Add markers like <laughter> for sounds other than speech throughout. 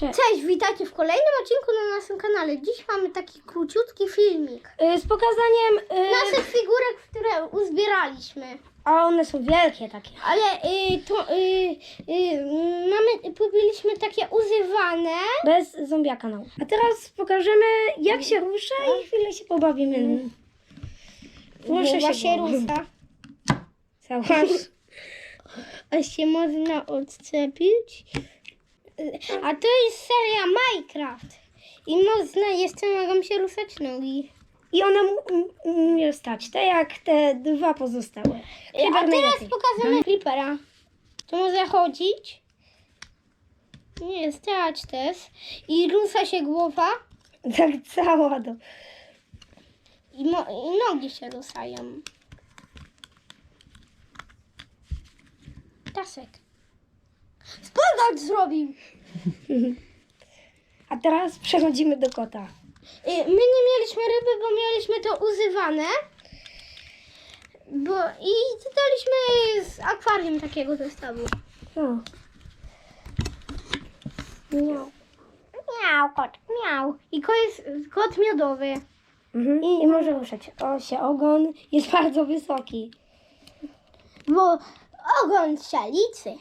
Cześć. Cześć, witajcie w kolejnym odcinku na naszym kanale. Dziś mamy taki króciutki filmik. Y, Z pokazaniem. y, Naszych figurek, które uzbieraliśmy. A one są wielkie takie. Ale y, to y, y, mamy, kupiliśmy takie używane. Bez zombiaka no. A teraz pokażemy jak się rusza i chwilę się pobawimy. Proszę Głowa się rusza. Cała. <laughs> A się można odczepić. A to jest seria Minecraft. I można, jeszcze mogą się ruszać nogi. I um- umie stać, tak jak te dwa pozostałe. A Chyba teraz najlepiej. pokażemy Creepera. To może chodzić. Nie, stać też. I rusza się głowa Tak cała do. i, mo- i nogi się ruszają. Tasek. Spodać zrobił. A teraz przechodzimy do kota. Y, My nie mieliśmy ryby, bo mieliśmy to używane. Bo i daliśmy z akwarium takiego zestawu. O. Miał. Miał kot, miał. I kot jest kot miodowy. Mhm. I może ruszać. O, się ogon jest <laughs> bardzo wysoki. Bo ogon szalicy.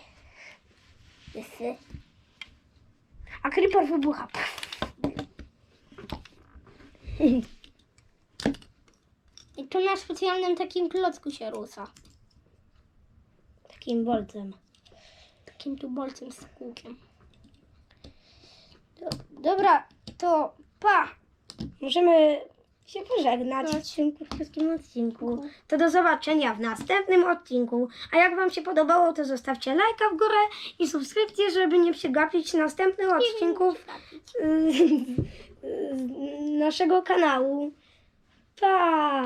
Jest- A creeper wybucha. I to na specjalnym takim klocku się rusza. Takim bolcem. Takim tu bolcem z kółkiem. Do- Dobra, to pa. Możemy się pożegnać No. w krótkim odcinku. To do zobaczenia w następnym odcinku. A jak Wam się podobało, to zostawcie lajka w górę i subskrypcję, żeby nie przegapić następnych odcinków y, z naszego kanału. Pa!